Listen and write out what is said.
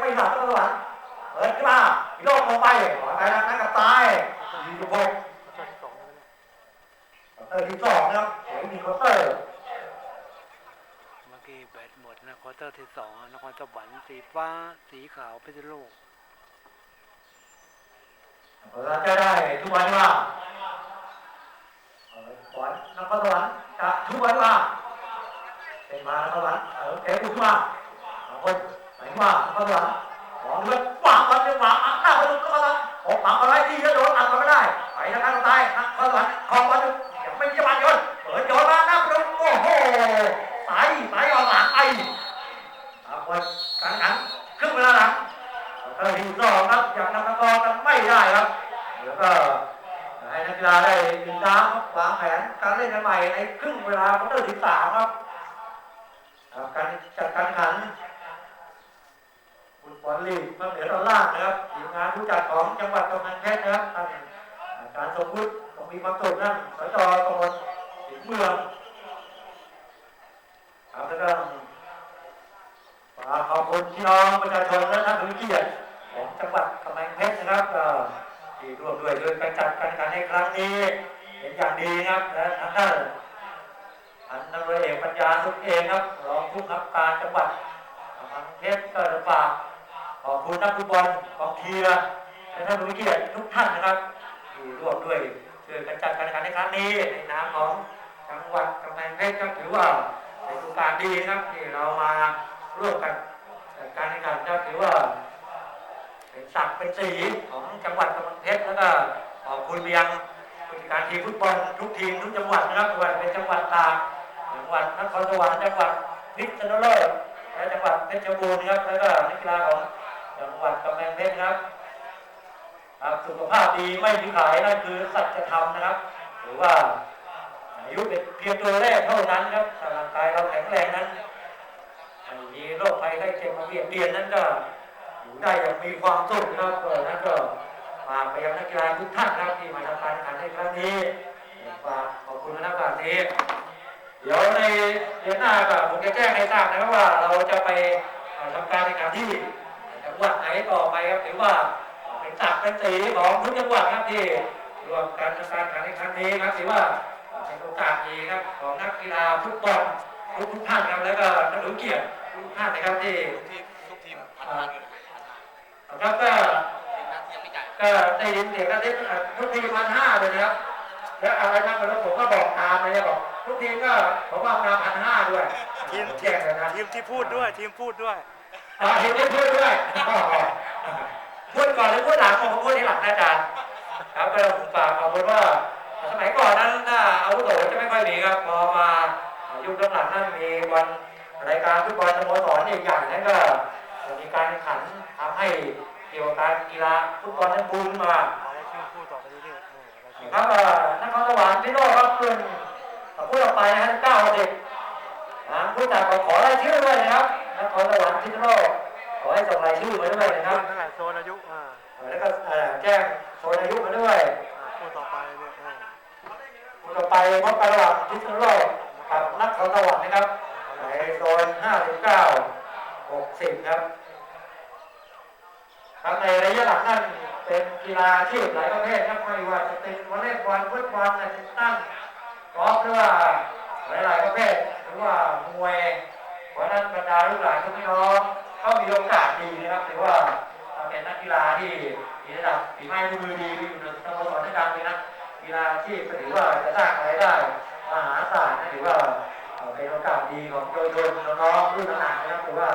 ไม่หสับตัวหลังเออดขึ้นมาโลกลงไปไปทางนั้นกับซ้ายยิงลูกหเออที่สองนะครับเสีคอเตอร์เมื่อกี้แบตหมดนะคอเตอร์ที่สองนครสวรรค์สีฟ้าสีขาวพิษณุโลกเราจะได้ทุกวันว่าขวันนครสวรรค์จทุกวันว่าเป็นมานครสวรรค์เออเตะทุกวันสองคน ไหนว่านครสวรรค์สองเลือดวางบอลเลือดวางอะหน้าประตูนครสวรรค์ออกหมาอะไรที่เยอะโดนอัดก็ไม่ได้ไปทางการตายนครสวรรค์คลองบอลอยู่ยังไม่จังหวะโยนเปิดโยนมาหน้าประตูโอ้โหสายสายออกหลังไปเอาคนกลางหลังครึ่งเวลาหลังเออทีมสองครับอยังนำตะกอกันไม่ได้ครับแล้วก็ให้นักกีฬาได้ติดตามวางแผนการเล่นใหม่ในครึ่งเวลาควอเตอร์ที่สามครับการจัดการแข่งขัน ลีกเมืองเหนือตอนล่างนะครับทีมงานผู้จัดของจังหวัดกำแพงเพชรนะครับท่านอาจารย์สมพุทธต้องมีความสุขนั่นสจตำบลสิงห์เมืองครับแล้วก็ฝากขอบคุณพี่น้องประชาชนและท่านผู้เกียรติของจังหวัดกำแพงเพชรนะครับที่ร่วมด้วยด้วยการจัดการแข่งขันในครั้งนี้เป็นอย่างดีนะครับและทางด้านอันนักเรียนเอกปัญญาสุขเองครับรองผู้ขับการจังหวัดกำแพงเพชรก็จะฝาก ขอบคุณนักฟุตบอลกองเชียร์และท่านผู้มีเกียรติทุกท่านนะครับที่ร่วมด้วยช่วยกันจัดการแข่งขันในครั้งนี้ในนามของจังหวัดกำแพงเพชรก็ถือว่าเป็นโอกาสดีนะครับที่เรามาร่วมกันจัดการแข่งขันก็ถือว่าเป็นศักดิ์เป็นสีของจังหวัดกำแพงเพชรแล้วก็ขอบคุณไปยังผู้จัดการทีมฟุตบอลทุกทีมทุกจังหวัดนะครับไม่ว่าจะเป็นจังหวัดตากจังหวัดนครสวรรค์จังหวัดพิษณุโลกและจังหวัดเพชรบูรณ์นะครับแล้วก็นักกีฬาของ จังหวัดกำแพงเพชรนะครับครับสุขภาพดีไม่มีขายนั่นคือสัจธรรมนะครับ หรือว่าอายุเป็นเพียงตัวเลขเท่านั้นครับถ้าร่างกายเราแข็งแรงนั้นมีโรคภัยไข้เจ็บมาเบียดเบียนนั้นก็อยู่ได้อย่างมีความสุขนะครับนั่นก็ฝากไปยังนักกีฬาทุกท่านครับที่มาทำการแข่งขันในครั้งนี้ฝากขอบคุณนะครับแบบนี้เดี๋ยวในเดือนหน้าก็ผมจะแจ้งให้ทราบนะครับว่าเราจะไปทำการแข่งขันที่ จังหวัดไหนต่อไปครับถือว่าเป็นศักเป็นสีของทุกจังหวัดครับที่รวมกันทำการแข่งขันในครั้งนี้ครับถือว่าเป็นโอกาสดีครับของนักกีฬาฟุตบอลทุกทุกท่านครับแล้วก็ท่านหนูเกียรติทุกท่านนะครับที่ทีมทุกทีมพันห้านห้าครับก็จ่ายก็ได้ยินเสียงกันที่ทุกทีมพันห้าเลยนะครับแล้วอะไรนั่นแล้วผมก็บอกตามเลยบอกทุกทีมก็ผมว่ามาพันห้าด้วยทีมแจ้งเลยนะทีมที่พูดด้วยทีมพูดด้วย อ่าทีมที่พูดด้วยพูดก่อนหรือพูดหลังผมพูดที่หลังอาจารย์ครับก็ผมฝากขอบคุณว่า สมัยก่อนนั้นถ้าอาวุโสจะไม่ค่อยมีครับพอมายุคหลังนั้นมีวันรายการฟุตบอลสโมสรใหญ่ๆนั้นก็มีการแข่งขันทำให้เกี่ยวกับการกีฬาฟุตบอลนั้นบูมมาครับเอ่อนครสวรรค์พิโรจน์ครับขึ้นพูดออกไปนะฮะเก้าเด็กนะผู้จัดขอขอรายชื่อด้วยนะครับ นครสวรรค์พิโรจน์ขอให้ส่งรายชื่อมาด้วยนะครับเท่าไหร่โซนอายุอ่าแล้วก็เอ่อแจ้งโซนอายุมาด้วยอ่าพูดต่อไปเรื่อยๆเออคุณต่อไปพบกันระหว่างพิษณุโลกกับนักขอสวรรค์นะครับในโซน59 60 ครับครับในระยะหลังนั้นเป็นกีฬาอาชีพหลายประเภทครับไม่ว่าจะเป็นวอลเลย์บอลฟุตบอลแบดมินตันกอล์ฟหรือว่าหลายๆประเภทหรือว่ามวย เพราะนั้นบรรดาลูกหลานทุกพี่น้องก็มีโอกาสดีนะครับถือว่าเป็นนักกีฬาที่มีระดับฝีไม้มือดีมีอยู่ในสโมสรดังเลยนะกีฬาที่ถือว่าจะสร้างรายได้มหาศาลนะถือว่าเป็นโอกาสดีของเยาวชนน้องๆรุ่นหลังๆนะครับถือว่า